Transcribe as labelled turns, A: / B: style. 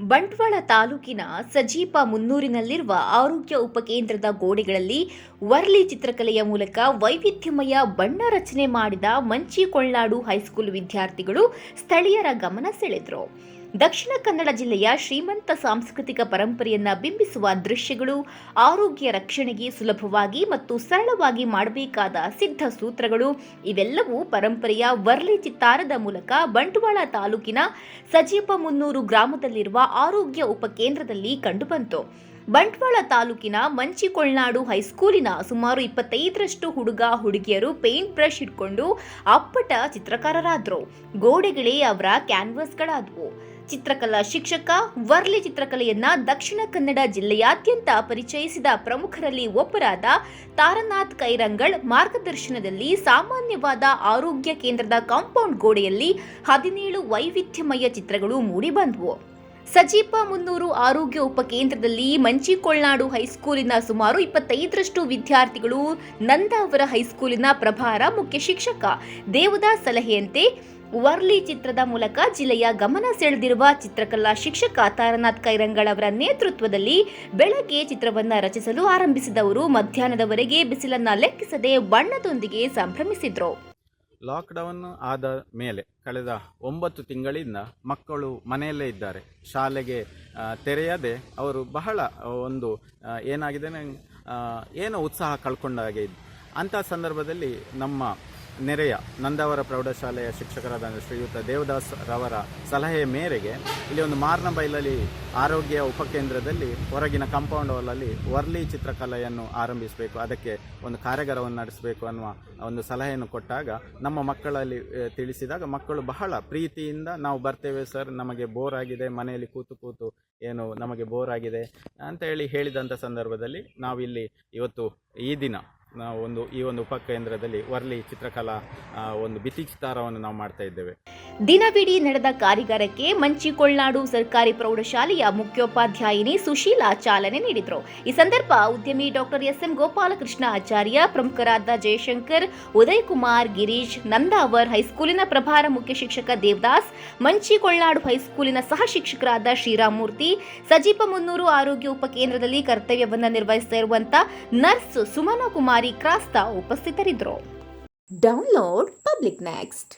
A: ಬಂಟ್ವಾಳ ತಾಲೂಕಿನ ಸಜೀಪ ಮುನ್ನೂರಿನಲ್ಲಿರುವ ಆರೋಗ್ಯ ಉಪಕೇಂದ್ರದ ಗೋಡೆಗಳಲ್ಲಿ ವರ್ಲಿ ಚಿತ್ರಕಲೆಯ ಮೂಲಕ ವೈವಿಧ್ಯಮಯ ಬಣ್ಣ ರಚನೆ ಮಾಡಿದ ಮಂಚಿ ಕೊಳ್ಳಾಡು ಹೈಸ್ಕೂಲ್ ವಿದ್ಯಾರ್ಥಿಗಳು ಸ್ಥಳೀಯರ ಗಮನ ಸೆಳೆದರು. ದಕ್ಷಿಣ ಕನ್ನಡ ಜಿಲ್ಲೆಯ ಶ್ರೀಮಂತ ಸಾಂಸ್ಕೃತಿಕ ಪರಂಪರೆಯನ್ನ ಬಿಂಬಿಸುವ ದೃಶ್ಯಗಳು ಆರೋಗ್ಯ ರಕ್ಷಣೆಗೆ ಸುಲಭವಾಗಿ ಮತ್ತು ಸರಳವಾಗಿ ಮಾಡಬೇಕಾದ ಸಿದ್ಧ ಸೂತ್ರಗಳು, ಇವೆಲ್ಲವೂ ಪರಂಪರೆಯ ವರ್ಲಿ ಚಿತ್ತಾರದ ಮೂಲಕ ಬಂಟ್ವಾಳ ತಾಲೂಕಿನ ಸಜೀಪ ಮುನ್ನೂರು ಗ್ರಾಮದಲ್ಲಿರುವ ಆರೋಗ್ಯ ಉಪಕೇಂದ್ರದಲ್ಲಿ ಕಂಡುಬಂತು. ಬಂಟ್ವಾಳ ತಾಲೂಕಿನ ಮಂಚಿಕೊಳ್ನಾಡು ಹೈಸ್ಕೂಲಿನ ಸುಮಾರು ಇಪ್ಪತ್ತೈದರಷ್ಟು ಹುಡುಗ, ಹುಡುಗಿಯರು ಪೇಂಟ್ ಬ್ರಷ್ ಇಟ್ಕೊಂಡು ಅಪ್ಪಟ ಚಿತ್ರಕಾರರಾದ್ರು. ಗೋಡೆಗಳೇ ಅವರ ಕ್ಯಾನ್ವಾಸ್ಗಳಾದವು. ಚಿತ್ರಕಲಾ ಶಿಕ್ಷಕ, ವರ್ಲಿ ಚಿತ್ರಕಲೆಯನ್ನ ದಕ್ಷಿಣ ಕನ್ನಡ ಜಿಲ್ಲೆಯಾದ್ಯಂತ ಪರಿಚಯಿಸಿದ ಪ್ರಮುಖರಲ್ಲಿ ಒಬ್ಬರಾದ ತಾರನಾಥ್ ಕೈರಂಗಳ್ ಮಾರ್ಗದರ್ಶನದಲ್ಲಿ ಸಾಮಾನ್ಯವಾದ ಆರೋಗ್ಯ ಕೇಂದ್ರದ ಕಾಂಪೌಂಡ್ ಗೋಡೆಯಲ್ಲಿ ಹದಿನೇಳು ವೈವಿಧ್ಯಮಯ ಚಿತ್ರಗಳು ಮೂಡಿಬಂದವು. ಸಜೀಪ ಮುನ್ನೂರು ಆರೋಗ್ಯ ಉಪಕೇಂದ್ರದಲ್ಲಿ ಮಂಚಿಕೊಳ್ನಾಡು ಹೈಸ್ಕೂಲಿನ ಸುಮಾರು ಇಪ್ಪತ್ತೈದರಷ್ಟು ವಿದ್ಯಾರ್ಥಿಗಳು ನಂದ ಅವರ ಹೈಸ್ಕೂಲಿನ ಪ್ರಭಾರ ಮುಖ್ಯ ಶಿಕ್ಷಕ ದೇವದಾಸ್ ಸಲಹೆಯಂತೆ ವರ್ಲಿ ಚಿತ್ರದ ಮೂಲಕ ಜಿಲ್ಲೆಯ ಗಮನ ಸೆಳೆದಿರುವ ಚಿತ್ರಕಲಾ ಶಿಕ್ಷಕ ತಾರನಾಥ್ ಕೈರಂಗಳ್ ಅವರ ನೇತೃತ್ವದಲ್ಲಿ ಬೆಳಗ್ಗೆ ಚಿತ್ರವನ್ನು ರಚಿಸಲು ಆರಂಭಿಸಿದವರು ಮಧ್ಯಾಹ್ನದವರೆಗೆ ಬಿಸಿಲನ್ನ ಲೆಕ್ಕಿಸದೆ ಬಣ್ಣದೊಂದಿಗೆ ಸಂಭ್ರಮಿಸಿದ್ರು.
B: ಲಾಕ್ಡೌನ್ ಆದ ಮೇಲೆ ಕಳೆದ ಒಂಬತ್ತು ತಿಂಗಳಿಂದ ಮಕ್ಕಳು ಮನೆಯಲ್ಲೇ ಇದ್ದಾರೆ. ಶಾಲೆಗೆ ತೆರೆಯದೆ ಅವರು ಬಹಳ ಒಂದು ಏನಾಗಿದೆ ನಂಗ್- ಏನೋ ಉತ್ಸಾಹ ಕಳ್ಕೊಂಡ ಹಾಗೆ ಇದ್ದು ಅಂಥ ಸಂದರ್ಭದಲ್ಲಿ ನಮ್ಮ ನೆರೆಯ ನಂದಾವರ ಪ್ರೌಢಶಾಲೆಯ ಶಿಕ್ಷಕರಾದ ಶ್ರೀಯುತ ದೇವದಾಸ್ ರವರ ಸಲಹೆಯ ಮೇರೆಗೆ ಇಲ್ಲಿ ಒಂದು ಮಾರ್ನಬೈಲಲ್ಲಿ ಆರೋಗ್ಯ ಉಪಕೇಂದ್ರದಲ್ಲಿ ಹೊರಗಿನ ಕಾಂಪೌಂಡ್ ವಾಲಲ್ಲಿ ವರ್ಲಿ ಚಿತ್ರಕಲೆಯನ್ನು ಆರಂಭಿಸಬೇಕು. ಅದಕ್ಕೆ ಒಂದು ಕಾರ್ಯಾಗಾರವನ್ನು ನಡೆಸಬೇಕು ಅನ್ನುವ ಒಂದು ಸಲಹೆಯನ್ನು ಕೊಟ್ಟಾಗ ನಮ್ಮ ಮಕ್ಕಳಲ್ಲಿ ತಿಳಿಸಿದಾಗ ಮಕ್ಕಳು ಬಹಳ ಪ್ರೀತಿಯಿಂದ ನಾವು ಬರ್ತೇವೆ, ಸರ್, ನಮಗೆ ಬೋರ್ ಆಗಿದೆ, ಮನೆಯಲ್ಲಿ ಕೂತು ಕೂತು ಏನು ನಮಗೆ ಬೋರ್ ಆಗಿದೆ ಅಂತ ಹೇಳಿ ಹೇಳಿದಂಥ ಸಂದರ್ಭದಲ್ಲಿ ನಾವಿಲ್ಲಿ ಇವತ್ತು ಈ ದಿನ ನಾವು ಒಂದು ಈ ಒಂದು ಉಪಕೇಂದ್ರದಲ್ಲಿ ವರ್ಲಿ ಚಿತ್ರಕಲಾ ಒಂದು ಭಿತ್ತಿಚಿತ್ತಾರವನ್ನು ನಾವು ಮಾಡ್ತಾ ಇದ್ದೇವೆ.
A: ದಿನವಿಡೀ ನಡೆದ ಕಾರ್ಯಾಗಾರಕ್ಕೆ ಮಂಚಿಕೊಳ್ನಾಡು ಸರ್ಕಾರಿ ಪ್ರೌಢಶಾಲೆಯ ಮುಖ್ಯೋಪಾಧ್ಯಾಯಿನಿ ಸುಶೀಲಾ ಚಾಲನೆ ನೀಡಿದರು. ಈ ಸಂದರ್ಭ ಉದ್ಯಮಿ doctor S M Gopalakrishna Acharya, ಪ್ರಮುಖರಾದ ಜಯಶಂಕರ್ ಉದಯ್ ಕುಮಾರ್ ಗಿರೀಶ್, ನಂದಾವರ್, ಹೈಸ್ಕೂಲಿನ ಪ್ರಭಾರ ಮುಖ್ಯ ಶಿಕ್ಷಕ ದೇವದಾಸ್, ಮಂಚಿಕೊಳ್ನಾಡು ಹೈಸ್ಕೂಲಿನ ಸಹ ಶಿಕ್ಷಕರಾದ ಶ್ರೀರಾಮೂರ್ತಿ, ಸಜೀಪ ಮುನ್ನೂರು ಆರೋಗ್ಯ ಉಪಕೇಂದ್ರದಲ್ಲಿ ಕರ್ತವ್ಯವನ್ನು ನಿರ್ವಹಿಸ್ತಾ ನರ್ಸ್ ಸುಮನಾ ಕುಮಾರಿ ಕ್ರಾಸ್ತಾ ಉಪಸ್ಥಿತರಿದ್ದರು ಡೌನ್ಲೋಡ್ ಪಬ್ಲಿಕ್ ನೆಕ್ಸ್ಟ್